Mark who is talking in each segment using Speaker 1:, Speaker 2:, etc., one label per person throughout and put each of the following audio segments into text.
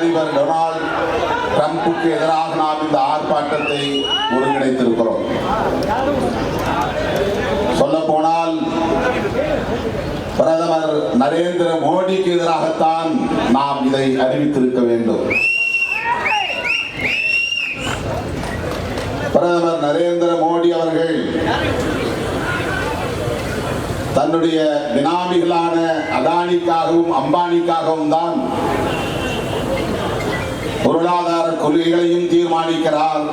Speaker 1: அதிபர் டொனால்ட் ட்ரம்ப்புக்கு எதிராக நாம் இந்த ஆர்ப்பாட்டத்தை ஒருங்கிணைத்திருக்கிறோம். சொல்ல போனால் பிரதமர் நரேந்திர மோடிக்கு எதிராகத்தான் நாம் இதை அறிவித்திருக்க வேண்டும். பிரதமர் நரேந்திர மோடி அவர்கள் தன்னுடைய பினாமிகளான அதானிக்காகவும் அம்பானிக்காகவும் தான் பொருளாதார கொள்கைகளையும் தீர்மானிக்கிறார்.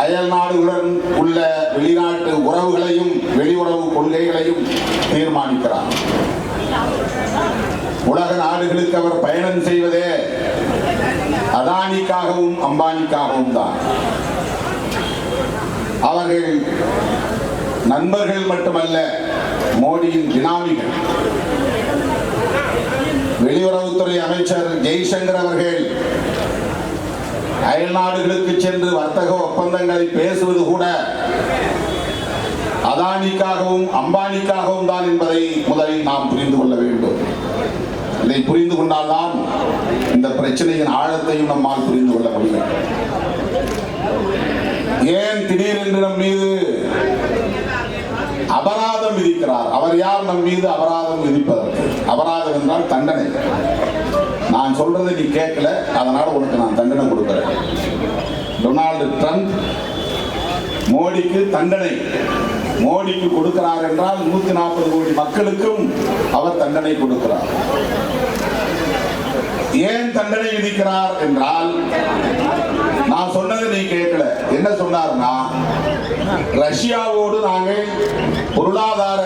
Speaker 1: அயல் நாடுகளுடன் உள்ள வெளிநாட்டு உறவுகளையும் வெளியுறவு கொள்கைகளையும் தீர்மானிக்கிறார். உலக நாடுகளுக்கு அவர் பயணம் செய்வதே அதானிக்காகவும் அம்பானிக்காகவும் தான். அவர்கள் நண்பர்கள் மட்டுமல்ல மோடியின் பினாமிகள் வெளியுறவுத்துறை அமைச்சர் ஜெய்சங்கர் அவர்கள் அயல் நாடுகளுக்கு சென்று வர்த்தக ஒப்பந்தங்களை பேசுவது கூட அதானிக்காகவும் அம்பானிக்காகவும் தான் என்பதை முதலில் நாம் புரிந்து கொள்ள வேண்டும். இதை புரிந்து கொண்டால்தான் இந்த பிரச்சனையின் ஆழத்தையும் நம்மால் புரிந்து கொள்ள முடியும். ஏன் திடீரென்று நம் மீது அபராதம் விதிக்கிறார். அவர் யார் நம் மீது அபராதம் விதிப்பதற்கு? அபராதம் என்றால் தண்டனை. நான் சொல்றதை நீ கேட்கல அதனால உனக்கு நான் தண்டனை கொடுக்கிறேன். டொனால்டு ட்ரம்ப் மோடிக்கு தண்டனை. மோடிக்கு கொடுக்கிறார் என்றால் நூத்தி நாற்பது கோடி மக்களுக்கும் அவர் தண்டனை கொடுக்கிறார். ஏன் தண்டனை விதிக்கிறார் என்றால் நான் சொன்னதை நீ கேட்கல. என்ன சொன்னார்னா ரஷ்யாவோடு நாங்கள் பொருளாதார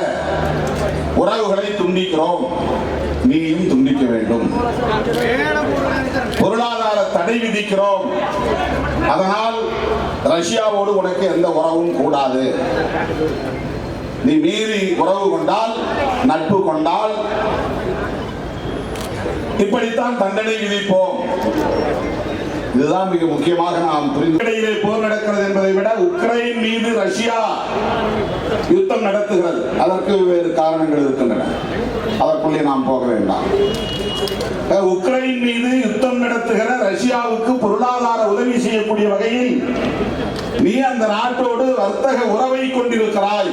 Speaker 1: உறவுகளை துண்டிக்கிறோம். நீயும் துண்டிக்க வேண்டும். பொருளாதார தடை விதிக்கிறோம். அதனால் ரஷ்யாவோடு உனக்கு எந்த உறவும் கூடாது. நீ மீறி உறவு கொண்டால் நட்பு கொண்டால் இப்படித்தான் தண்டனை விதிப்போம். இதுதான் மிக முக்கியமாக நாம் புரிந்து போர் நடக்கிறது என்பதை விட உக்ரைன் மீது ரஷ்யா யுத்தம் நடத்துகிறது. அதற்கு வேறு காரணங்கள் இருக்கின்றன. அதற்குள்ளே நாம் போக வேண்டாம். உக்ரைன் மீது யுத்தம் நடத்துகிற ரஷ்யாவுக்கு பொருளாதார உதவி செய்யக்கூடிய வகையில் நீ அந்த நாட்டோடு வர்த்தக உறவை கொண்டிருக்கிறாய்.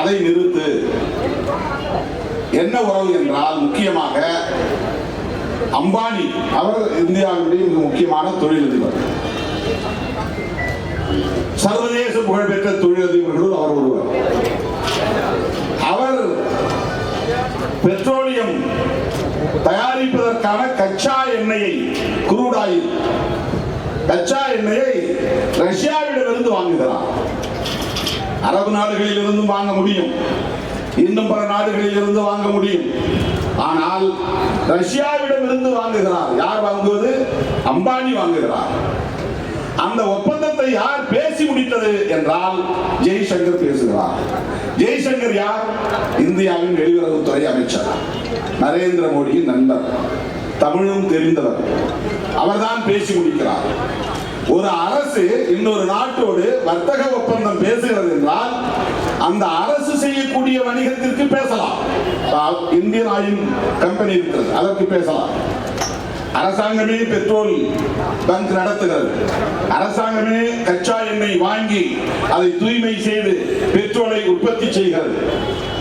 Speaker 1: அதை நிறுத்து. என்ன உறவு என்றால் முக்கியமாக அம்பானி அவர் இந்தியாவுடைய மிக முக்கியமான தொழிலதிபர். சர்வதேச புகழ்பெற்ற தொழிலதிபர்களுள் அவர் ஒருவர். அவர் பெட்ரோலியம் தயாரிப்பதற்கான கச்சா எண்ணெயை குரூடாயில் கச்சா எண்ணெயை ரஷ்யாவிடமிருந்து வாங்குகிறார். அரபு நாடுகளில் இருந்தும் வாங்க முடியும். இன்னும் பல நாடுகளில் இருந்து வாங்க முடியும். ஆனால் ரஷ்யாவிடம் இருந்து வாங்குகிறார். யார் வாங்குவது? அம்பானி வாங்குகிறார். அந்த ஒப்பந்தத்தை யார் பேசி முடித்தது என்றால் ஜெய்சங்கர் பேசுகிறார். ஜெய்சங்கர் யார்? இந்தியாவின் வெளியுறவுத்துறை அமைச்சர். நரேந்திர மோடியின் நண்பர். தமிழும் தெரிந்தவர். அவர்தான் பேசி முடிக்கிறார். ஒரு அரசு இன்னொரு நாட்டோடு வர்த்தக ஒப்பந்தம் பேசுகிறது என்றால் அந்த அரசு செய்யக்கூடிய வணிகத்திற்கு பேசலாம். இந்தியன் ஆயில் கம்பெனி இருக்கிறது அதற்கு பேசலாம். அரசாங்கமே பெட்ரோல் பங்க் நடத்துகிறது. அரசாங்கமே கச்சா எண்ணெய் வாங்கி அதை தூய்மை செய்து பெட்ரோலை உற்பத்தி செய்கிறது.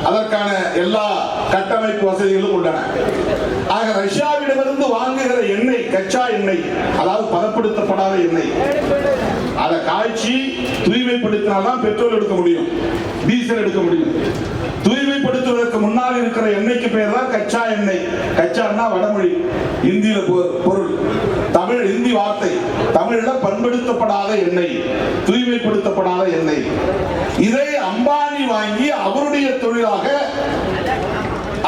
Speaker 1: அதற்கான எல்லா கட்டமைப்பு வசதிகளும் உள்ளன. ஆக ரஷ்யாவிடமிருந்து வாங்குகிற எண்ணெய் கச்சா எண்ணெய் அதாவது பதப்படுத்தப்படாத எண்ணெய் அதை காய்ச்சி தூய்மைப்படுத்தினால்தான் பெட்ரோல் எடுக்க முடியும் டீசல் எடுக்க முடியும். தூய்மைப்படுத்துவதற்கு முன்னால் இருக்கிற எண்ணெய்க்கு பேர் தான் கச்சா எண்ணெய். கச்சான்னா வடமொழி இந்தியில பொருள். தமிழ் இந்தி வார்த்தை. தமிழ்ல பண்படுத்தப்படாத எண்ணெய் தூய்மைப்படுத்தப்படாத எண்ணெய். இதை அம்பானி வாங்கி அவருடைய தொழிலாக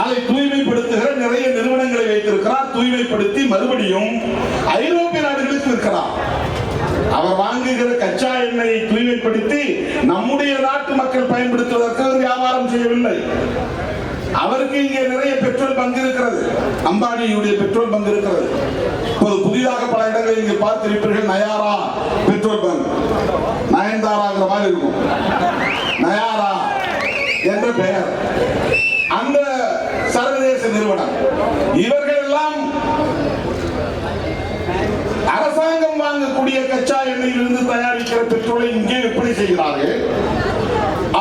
Speaker 1: அதை தூய்மைப்படுத்துகிற நிறைய நிறுவனங்களை வைத்திருக்கிறார். தூய்மைப்படுத்தி மறுபடியும் ஐரோப்பிய நாடுகளுக்கு இருக்கிறார் அவர் வாங்குகிற கச்சா எண்ணெயை தூய்மைப்படுத்தி நம்முடைய நாட்டு மக்கள் பயன்படுத்துவதற்கு வியாபாரம் செய்யவில்லை. அவருக்கு இங்கே நிறைய பெட்ரோல் பங்கு இருக்கிறது. அம்பானியுடைய பெட்ரோல் பங்கு இருக்கிறது. இப்போது புதிதாக பல இடங்களில் இங்கே பார்த்திருப்பீர்கள் நயாரா பெட்ரோல் பங்க். நயன்தாராங்கிற மாதிரி இருக்கும். நயாரா என்ற பெயர். அந்த சர்வதேச நிறுவனம். இவர் எல்லாம் வாங்கக்கூடிய கச்சா எண்ணெயிலிருந்து தயாரிக்கிற பெட்ரோலை இங்கே எப்படி செய்கிறார்கள்?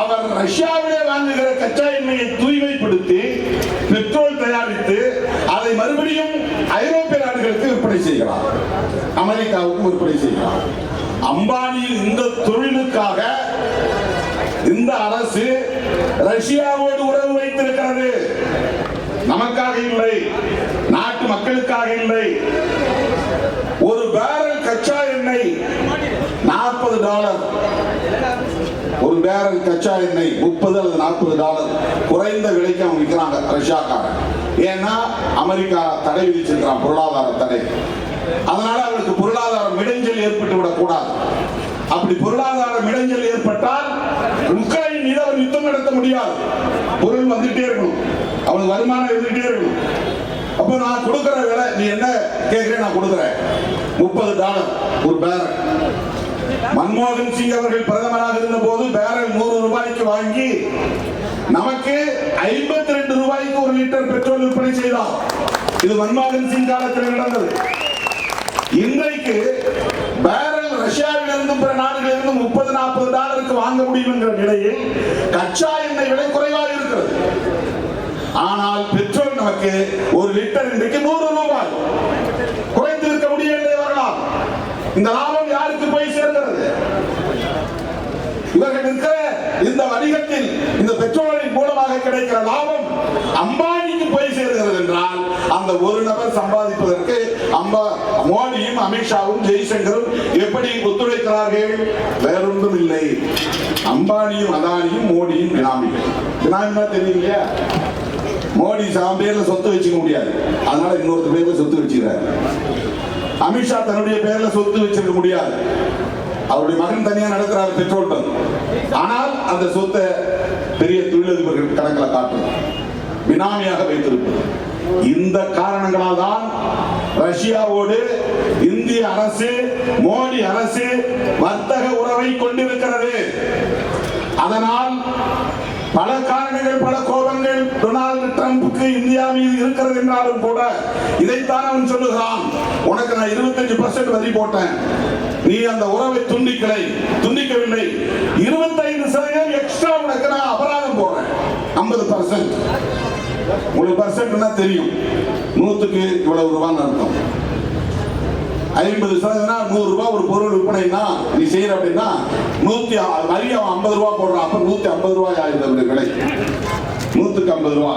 Speaker 1: அவர் ரஷ்யாவிலே வாங்குகிற கச்சா எண்ணெயை தூய்மைப்படுத்தி பெட்ரோல் தயாரித்து அதை மறுபடியும் ஐரோப்பிய நாடுகளுக்கு விற்பனை செய்கிறார். அமெரிக்காவுக்கும் விற்பனை செய்கிறார். அம்பானியின் இந்த தொழிலுக்காக இந்த அரசு ரஷ்யாவோடு உறவு வைத்திருக்கிறது. நமக்காக இல்லை நாட்டு மக்களுக்காக இல்லை. ஒரு பேர கச்சா எண்ணெய் நாற்பது டாலர். ஒரு பேரல் கச்சா எண்ணெய் முப்பது அல்லது நாற்பது டாலர். குறைந்த விலைக்கு அவங்க விற்கிறாங்க ரஷ்யாக்காரன். ஏன்னா அமெரிக்கா தடை விதிச்சிருக்கிறான் பொருளாதார தடை. அதனால அவனுக்கு பொருளாதார இடைஞ்சல் ஏற்பட்டு விடக்கூடாது. அப்படி பொருளாதார இடைஞ்சல் ஏற்பட்டால் உக்ரைன் மீது அவர் யுத்தம் நடத்த முடியாது. பொருள் வந்துட்டே இருக்கணும். அவனுக்கு வருமானம் இருந்துட்டே இருக்கணும். அப்போ நான் கொடுக்கற விலை நீ என்ன கேட்கிறேன் நான் கொடுக்குறேன். முப்பது டாலர் ஒரு பேரல். மன்மோகன் சிங் அவர்கள் பிரதமராக இருந்த போது பேரல் நூறு ரூபாய்க்கு வாங்கி நமக்கு ஐம்பத்தி ரெண்டு ரூபாய்க்கு ஒரு லிட்டர் பெட்ரோல் விற்பனை செய்தார். இது மன்மோகன் சிங் காலத்தில் நடந்தது. இன்றைக்கு பேரல் ரஷ்யாவிலிருந்து பிற நாடுகளிலிருந்து முப்பது நாற்பது டாலருக்கு வாங்க முடியும் என்கிற நிலையில் கச்சா எண்ணெய் விலை குறைவாக இருக்கிறது. ஆனால் பெட்ரோல் நமக்கு ஒரு லிட்டர் இன்றைக்கு நூறு ரூபாய். குறைந்திருக்க முடியவில்லை வரலாம் இந்த லாபம் யாருக்கு போய் சேர்கிறது இவர்கள் இருக்கிற இந்த வணிகத்தில் இந்த பெட்ரோலின் மூலமாக கிடைக்கிற லாபம் அம்பானிக்கு போய் சேர்கிறது என்றால் அந்த ஒரு நபர் சம்பாதிப்பதற்கு அம்பா மோடியும் அமித்ஷாவும் ஜெய்சங்கரும் எப்படி ஒத்துழைக்கிறார்கள்? வேறொன்றும் இல்லை அம்பானியும் அதானியும் மோடியும் பினாமிகள். பினாமினா தெரியலையா மோடி சாம் பேர்ல சொத்து வச்சுக்க முடியாது. அதனால இன்னொருத்தர் பேர்ல சொத்து வச்சுக்கிறார். அமித்ஷா தன்னுடைய பேர்ல சொத்து வச்சிருக்க முடியாது. அவருடைய மகன் தனியா நடக்கிறார் பெட்ரோல் பங்க். ஆனால் அந்த சொத்தை பெரிய தொழிலதிபர்கள் கணக்கில் காட்டணும் பினாமியாக வைத்திருப்பது. இந்த காரணங்களால் தான் ரஷ்யாவோடு இந்திய அரசு மோடி அரசு வர்த்தக உறவை கொண்டிருக்கிறது. அதனால் பல காரணங்கள் பல கோபங்கள் டொனால்டு ட்ரம்புக்கு இந்தியா மீது இருக்கிறது என்றாலும் கூட இதைத்தான் அவன் சொல்லுகிறான். உனக்கு நான் இருபத்தஞ்சு பர்சன்ட் வரி போட்டேன். நீ அந்த உறவை துண்டிக்கலை. துண்டிக்கவில்லை. இருபத்தைந்து சதவீதம் எக்ஸ்ட்ரா உனக்கு நான் அபராதம் போடுறேன். ஐம்பது பர்சன்ட் உங்களுக்கு பர்சன்ட்னா தெரியும். நூத்துக்கு இவ்வளவு ரூபான்னு அர்த்தம். ஐம்பது சதவீதம் நூறு ரூபாய் ஒரு பொருள் விற்பனைனா நீ செய்யற அப்படின்னா நூத்தி வரி அவன் ஐம்பது ரூபாய் போடுறான். அப்ப நூத்தி ஐம்பது ரூபாய் ஆயிடுது அவனுக்கு விலை. நூற்றுக்கு ஐம்பது ரூபா.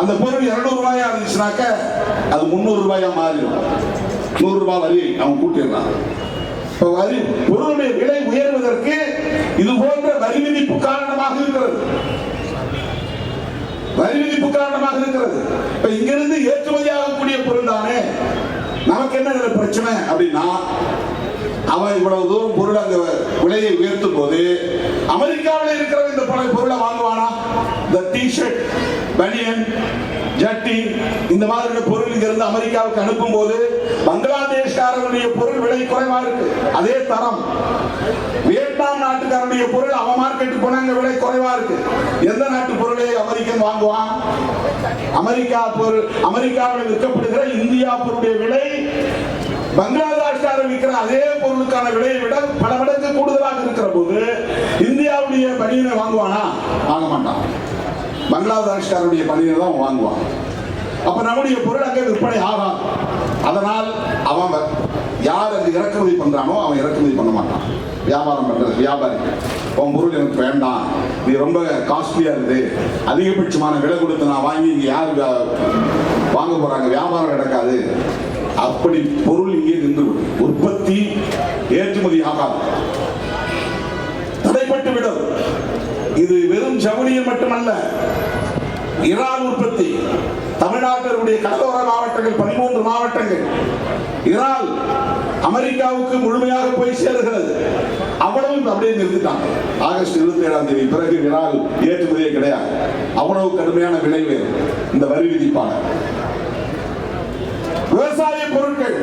Speaker 1: அந்த பொருள் இருநூறு ரூபாயா இருந்துச்சுனாக்க அது முந்நூறு ரூபாயா மாறிடும். நூறு ரூபாய் வரி அவன் கூட்டிடுறான். இப்போ வரி பொருளுடைய விலை உயர்வதற்கு இது போன்ற வரி விதிப்பு காரணமாக இருக்கிறது. வரி விதிப்பு காரணமாக இருக்கிறது. இப்ப இங்கிருந்து ஏற்றுமதி ஆகக்கூடிய பொருள் தானே? நமக்கு என்ன பிரச்சனை? அப்படின்னா அவன் இவ்வளவு தூரம் பொருள் அந்த விலையை உயர்த்தும் போது அமெரிக்காவில் இருக்கிற இந்த பல பொருளை வாங்குவானா? இந்த டிஷர்ட் பனியன் ஜட்டி இந்த மாதிரியான பொருள் இங்கிருந்து அமெரிக்காவுக்கு அனுப்பும் போது பங்களாதேஷ்காரனுடைய பொருள் விலை குறைவா இருக்கு. அதே தரம். வியட்நாம் நாட்டுக்காரனுடைய பொருள் அவன் மார்க்கெட்டுக்கு போனாங்க விலை குறைவா இருக்கு. எந்த நாட்டு பொருளை அமெரிக்கன் வாங்குவான்? அமெரிக்கா பொருள் அமெரிக்காவில் விற்கப்படுகிற இந்தியா பொருளுடைய விலை பங்களாதேஷ்காரர் விற்கிற அதே பொருளுக்கான விலையை விட பல மடங்கு கூடுதலாக இருக்கிற போது இந்தியாவுடைய பனியனை வாங்குவானா? வாங்க மாட்டான். பங்களாதேஷ்காரனுடைய பனியனை தான் அவன் வாங்குவான். அப்ப நம்முடைய பொருள் அங்கே விற்பனை ஆகாது. அதனால் அவன் யார் அது இறக்குமதி பண்றானோ அவன் இறக்குமதி பண்ண மாட்டான். வியாபாரம் பண்றது வியாபாரி. உன் பொருள் எனக்கு வேண்டாம். நீ ரொம்ப காஸ்ட்லியா இருக்குது அதிகபட்சமான விலை கொடுத்து நான் வாங்கி இங்க யார் வாங்க போறாங்க? வியாபாரம் நடக்காது. அப்படி பொருள் இங்கே நின்றுவிடும் உற்பத்தி ஏற்றுமதி ஆகாது. தடைப்பட்டு விடும். இது வெறும் ஜவுளியில் மட்டுமல்ல இறால் உற்பத்தி தமிழ்நாட்டினுடைய கடலோர மாவட்டங்கள் பதிமூன்று மாவட்டங்கள் இறால் அமெரிக்காவுக்கு முழுமையாக போய் சேருகிறது. அவ்வளவு அப்படியே நிறுத்திட்டாங்க. ஆகஸ்ட் இருபத்தி ஏழாம் தேதி பிறகு இறால் ஏற்றுமதியே கிடையாது. அவ்வளவு கடுமையான விளைவு இந்த வரி விதிப்பான. பொருட்கள்.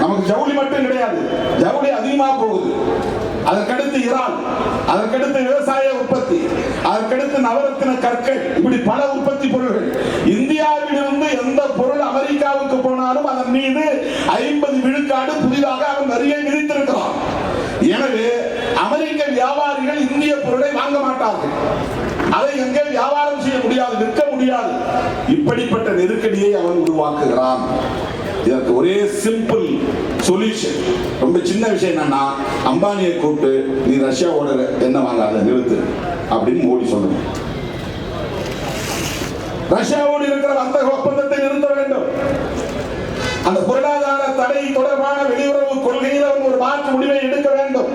Speaker 1: நமக்கு ஜவுளி மட்டும் கிடையாது. ஜவுளி அதிகமாக போகுது. அதற்கடுத்து இறால் அதற்கடுத்து விவசாய உற்பத்தி அதற்கடுத்து நவரத்தின கற்கள் இப்படி பல உற்பத்தி பொருள்கள். இந்தியாவிலிருந்து எந்த பொருள் அமெரிக்காவுக்கு போனாலும் அதன் மீது ஐம்பது விழுக்காடு புதிதாக அவன் வரியை விதித்திருக்கிறான். எனவே அமெரிக்க வியாபாரிகள் இந்திய பொருளை வாங்க மாட்டார்கள். அதை எங்கே வியாபாரம் செய்ய முடியாது விற்க முடியாது. இப்படிப்பட்ட நெருக்கடியை அவன் உருவாக்குகிறான். இதற்கு ஒரே சிம்பிள் சொல்யூஷன் ரொம்ப சின்ன விஷயம் என்னன்னா அம்பானியை கூப்பிட்டு நீ ரஷ்யாவோட என்ன வாங்காத நிறுத்து அப்படின்னு மோடி சொல்லணும் ரஷ்யாவோடு இருக்கிற வர்த்தக ஒப்பந்தத்தை நிறுத்த வேண்டும். அந்த பொருளாதார தடை தொடர்பான வெளியுறவு கொள்கையில் அவங்க ஒரு மாற்று முடிவை எடுக்க வேண்டும்.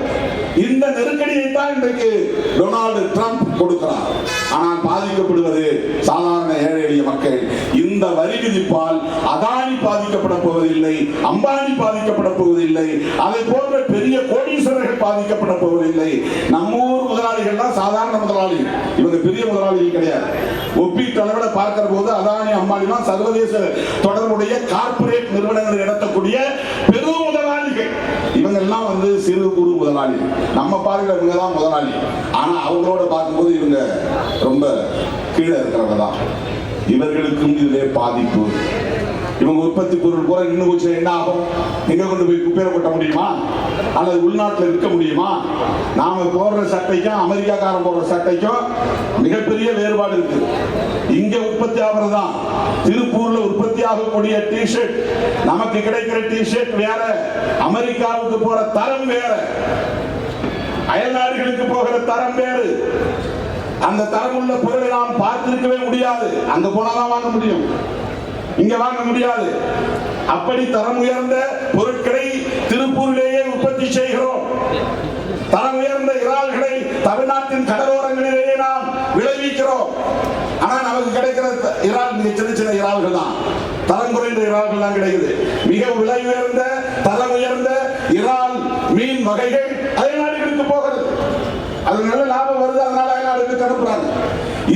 Speaker 1: இந்த நெருக்கடியை தான் இன்றைக்கு டொனால்டு ட்ரம்ப் கொடுக்கிறார். ஆனால் பாதிக்கப்படுவது சாதாரண ஏழை எளிய மக்கள். இந்த வரி விதிப்பால் அதானி பாதிக்கப்பட போவதில்லை அம்பானி பாதிக்கப்பட போவதில்லை அதை போன்ற பெரிய கோடீஸ்வரர்கள் பாதிக்கப்பட போவதில்லை. நம்ம ஊர் முதலாளிகள் தான் சாதாரண முதலாளிகள் இவங்க பெரிய முதலாளிகள் கிடையாது. ஒப்பீட்டு அளவில் பார்க்கிற போது அதானி அம்பானி தான் சர்வதேச தொடர்புடைய கார்ப்பரேட் நிறுவனங்கள் நடத்தக்கூடிய இவங்க வந்து சிறு குறு முதலாளி. நம்ம பாருங்க இவங்க தான் முதலாளி. ஆனா அவங்களோட பார்க்கும்போது இவங்க ரொம்ப கீழே இருக்கிறவங்க தான் இவர்களுக்கும் இதிலே பாதிப்பு. இவங்க உற்பத்தி பொருள் கூட இன்னும் கொஞ்சம் என்ன ஆகும்? எங்க கொண்டு போய் குப்பையில கொட்ட முடியுமா? அல்லது உள்நாட்டில் விற்க முடியுமா? நாம போடுற சட்டைக்கும் அமெரிக்காக்காரன் போடுற சட்டைக்கும் மிகப்பெரிய வேறுபாடு இருக்கு. இங்க உற்பத்தி ஆகிறதுதான். திருப்பூர்ல உற்பத்தி ஆகக்கூடிய டிஷர்ட் நமக்கு கிடைக்கிற டிஷர்ட் வேற அமெரிக்காவுக்கு போற தரம் வேற அயல்நாடுகளுக்கு போகிற தரம் வேறு. அந்த தரம் உள்ள பொருளை நாம் பார்த்திருக்கவே முடியாது. அங்க போனாதான் வாங்க முடியும். இங்க வாங்க முடியாது. அப்படி தரம் உயர்ந்த பொருட்களை திருப்பூரிலேயே உற்பத்தி செய்கிறோம். தரம் உயர்ந்த இறால்களை தமிழ்நாட்டின் கடலோரங்களிலேயே நாம் விளைவிக்கிறோம். ஆனா நமக்கு கிடைக்கிற இறால் மிக சின்ன சின்ன இறால்கள் தான். தரம் குறைந்த இறால்கள் தான் கிடைக்குது. மிக விலை உயர்ந்த தரம் உயர்ந்த இறால் மீன் வகைகள் அயல்நாடுகளுக்கு போகிறது. அது நல்ல லாபம் வருது அதனால அயல்நாடுகளுக்கு அனுப்புறாங்க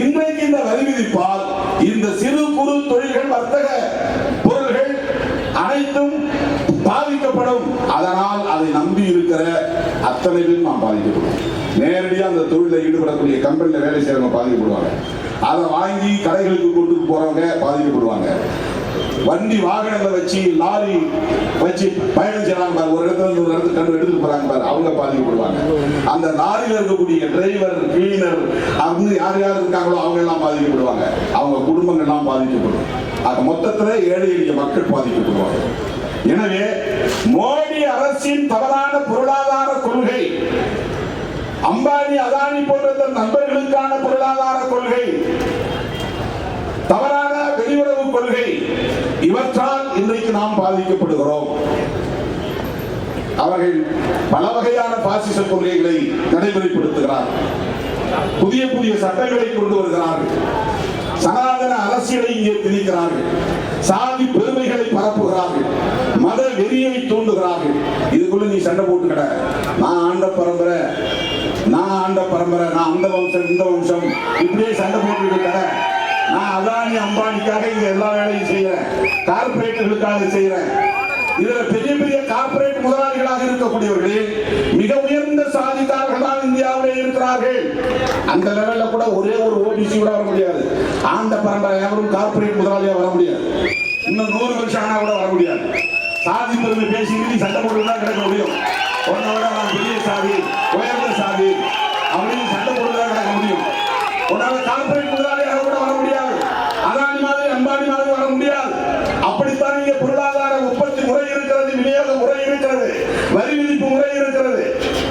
Speaker 1: இன்றைய வரி விதிப்பால் இந்த சிறு குறு தொழில்கள் வர்த்தக பொருள்கள் அனைத்தும் பாதிக்கப்படும். அதனால் அதை நம்பி இருக்கிற அத்தனை பேரும் நாம் பாதிக்கப்படும். நேரடியாக அந்த தொழிலில் ஈடுபடக்கூடிய கம்பெனியில் வேலை செய்யறவங்க பாதிக்கப்படுவாங்க. அதை வாங்கி கடைகளுக்கு கொண்டு போறவங்க பாதிக்கப்படுவாங்க. வண்டி வாகனங்களை வச்சு லாரி வச்சு பயணம் செய்யறாங்க பாரு. ஒரு இடத்துல இருந்து ஒரு இடத்துக்கு கண்டு எடுத்துட்டு போறாங்க பாரு. அவங்க பாதிக்கப்படுவாங்க. அந்த லாரியில் இருக்கக்கூடிய டிரைவர் கிளீனர் அவங்க யார் யார் இருக்காங்களோ அவங்க எல்லாம் பாதிக்கப்படுவாங்க. அவங்க குடும்பங்கள் எல்லாம் பாதிக்கப்படும். ஆக மொத்தத்துல ஏழை எளிய மக்கள் பாதிக்கப்படுவாங்க. எனவே மோடி அரசின் தவறான பொருளாதார கொள்கை அம்பானி அதானி போன்ற நண்பர்களுக்கான பொருளாதார கொள்கை தவறான வெளியுறவு கொள்கை இவற்றால் இன்றைக்கு நாம் பாதிக்கப்படுகிறோம். அவர்கள் பல வகையான பாசிச கொள்கைகளை நடைமுறைப்படுத்துகிறார்கள் புதிய புதிய சட்டங்களை கொண்டு வருகிறார்கள். சனாதன அரசியலை இங்கே திணிக்கிறார்கள். சாதி பெருமைகளை பரப்புகிறார்கள். மத வெறியை தூண்டுகிறார்கள். இதுக்குள்ள நீ சண்டை போட்டுக்கட. நான் ஆண்ட பரம்பரை நான் ஆண்ட பரம்பரை நான் அந்த வம்சம் இந்த வம்சம். இப்படியே சண்டை போட்டு கடை நான் அதானி அம்பானிக்காக இங்க எல்லா வேலையும் செய்யறேன். கார்பரேட்டுகளுக்காக செய்யறேன். இதுல பெரிய பெரிய கார்பரேட் முதலாளிகளாக இருக்கக்கூடியவர்கள் மிக உயர்ந்த சாதித்தார்கள் தான் இந்தியாவிலே இருக்கிறார்கள். அந்த லெவல்ல கூட ஒரே ஒரு ஓபிசி கூட வர முடியாது. ஆண்ட பரம்பரை எவரும் கார்பரேட் முதலாளியா வர முடியாது. இன்னும் நூறு வருஷம் ஆனா கூட வர முடியாது. சாதி பெருமை பேசி நீ சண்டை போட்டு தான் கிடக்க முடியும். உன்னோட நான் பெரிய சாதி உயர்ந்த சாதி அப்படின்னு சண்டை போட்டு தான் கிடக்க முடியும். உன்னால கார்பரேட் முதலாளியாக கூட வர முடியாது அதானி மாதிரி அம்பானி மாதிரி வர முடியாது அப்படித்தான் இங்க பொருளாதார உற்பத்தி முறை இருக்கிறது விநியோக முறை இருக்கிறது வரி விதிப்பு முறை இருக்கிறது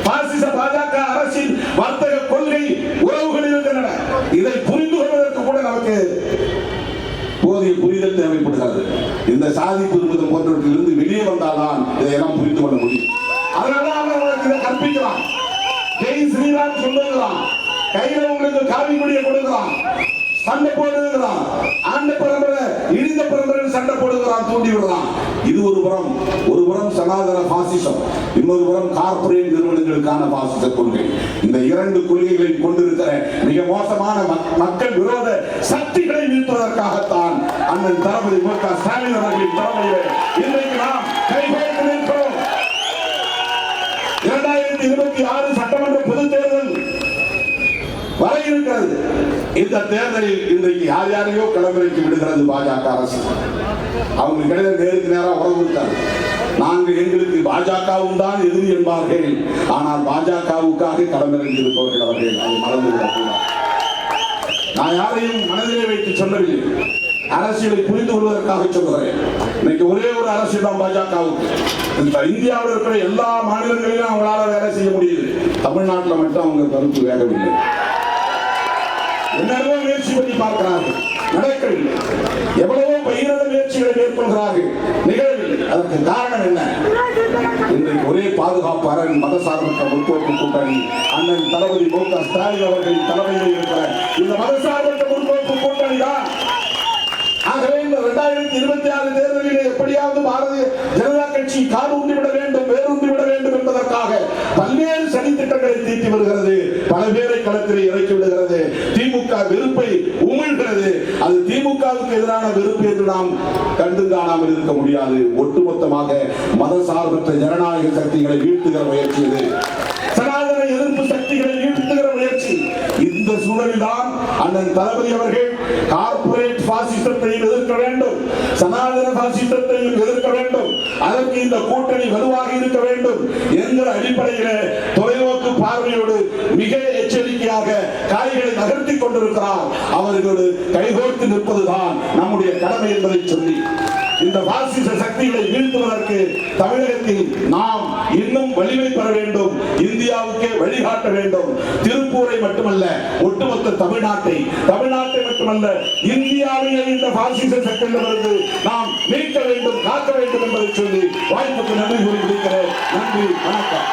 Speaker 1: பாசிச பாஜக அரசின் வர்த்தக கொள்கை உறவுகள் இருக்கின்றன இதை புரிந்து கொள்வதற்கு கூட நமக்கு போதிய புரிதல் தேவைப்படுகிறது. இந்த சாதி குடும்பம் போன்றவற்றிலிருந்து வெளியே வந்தால்தான் இதையெல்லாம் புரிந்து கொள்ள முடியும். அதனால அவன் இதை கற்பிக்கிறான் ஜெய் ஸ்ரீராம் சொல்லுகிறான் கையில உங்களுக்கு காவி கொடியை கொடுக்கலாம். சண்டை போடுகிறான். ஆண்ட பரம்பரை இடிந்த பரம்பரை சண்டை போடுகிறான் தூண்டி விடுறான். இது ஒரு புறம். ஒரு புறம் சனாதன பாசிசம். இன்னொரு புறம் கார்பரேட் நிறுவனங்களுக்கான பாசிச கொள்கை. இந்த இரண்டு கொள்கைகளை கொண்டிருக்கிற மிக மோசமான மக்கள் விரோத சக்திகளை நிறுத்துவதற்காகத்தான் அண்ணன் தளபதி மு. க. ஸ்டாலின் அவர்களின் தலைமையில் இன்றைக்கு நாம் கைகோர்த்து நிற்கிறோம் இரண்டாயிரத்தி இருபத்தி ஆறு சட்டமன்ற பொதுத் தேர்தல் வர இருக்கிறது. இந்த தேர்தலில் இன்றைக்கு யார் யாரையோ களமிறக்கி விடுகிறது பாஜக அரசு. அவங்களுக்கு இடையில நேருக்கு நேரா உறவு இருக்காது நாங்கள் எங்களுக்கு பாஜகவும் தான் எதிரி என்பார்கள். ஆனால் பாஜகவுக்காக களமிறங்கியிருப்பவர்கள் அவர்கள். அதை மறந்துவிடக்கூடாது நான் யாரையும் மனதிலே வைத்து சொல்லவில்லை. அரசியலை புரிந்து கொள்வதற்காக சொல்கிறேன் இன்னைக்கு ஒரே ஒரு அரசியல் தான் பாஜகவுக்கு. இந்த இந்தியாவில் இருக்கிற எல்லா மாநிலங்களிலும் அவங்களால வேலை செய்ய முடியுது. தமிழ்நாட்டில் மட்டும் அவங்க கருத்து வேகவில்லை. என்னென்னவோ முயற்சி பண்ணி பார்க்கிறார்கள். நடக்கவில்லை. எவ்வளவோ பகிரத முயற்சிகளை மேற்கொள்கிறார்கள். நிகழவில்லை. அதற்கு காரணம் என்ன? இன்றைக்கு ஒரே பாதுகாப்பு அரண் மதசார்பற்ற முற்போக்கு கூட்டணி. அண்ணன் தளபதி மு க ஸ்டாலின் அவர்களின் தலைமையில் இருக்கிற இந்த மதசார்பற்ற முற்போக்கு கூட்டணி தான். ஆகவே இந்த இரண்டாயிரத்தி இருபத்தி ஆறு தேர்தலில் எப்படியாவது பாரதிய ஜனதா கட்சி கால் ஊன்றிவிட வேண்டும் வேரூன்றி விட வேண்டும் என்பதற்காக பல்வேறு சனி திட்டங்களை தீட்டி வருகிறது. பல பேரை களத்தில் இறக்கி விடுகிறது திமுக வெறுப்பை உமிழ்கிறது அது மதத்துக்கு எதிரான வெறுப்பு என்று நாம் கண்டு காணாமல் இருக்க முடியாது. ஒட்டுமொத்தமாக மத சார்பற்ற ஜனநாயக சக்திகளை வீழ்த்துகிற முயற்சி இது. சனாதன எதிர்ப்பு சக்திகளை வீழ்த்துகிற முயற்சி. இந்த சூழலில்தான் அண்ணன் தளபதி அவர்கள் கார்ப்பரேட் பாசிசத்தை எதிர்க்க வேண்டும். சனாதன பாசிசத்தை எதிர்க்க வேண்டும். அதற்கு இந்த கூட்டணி வலுவாக இருக்க வேண்டும் என்கிற அடிப்படையில தொலைநோக்கு பார்வையோடு மிக எச்சரிக்கையாக காய்களை நகர்த்தி கொண்டிருக்கிறார். அவர்களோடு கை நிற்பதுதான் நம்முடைய கடமை என்பதை சொல்லி இந்த பாசிச சக்திகளை வீழ்த்துவதற்கு தமிழகத்தில் நாம் இன்னும் வலிமை பெற வேண்டும் இந்தியாவுக்கே வழிகாட்ட வேண்டும். திருப்பூரை மட்டுமல்ல ஒட்டுமொத்த தமிழ்நாட்டை தமிழ்நாட்டை மட்டுமல்ல இந்தியாவையே இந்த பாசிச சக்தியிலிருந்து நாம் மீட்க வேண்டும் காக்க வேண்டும் என்பதை சொல்லி வாய்ப்புக்கு நன்றி கூறி நன்றி வணக்கம்.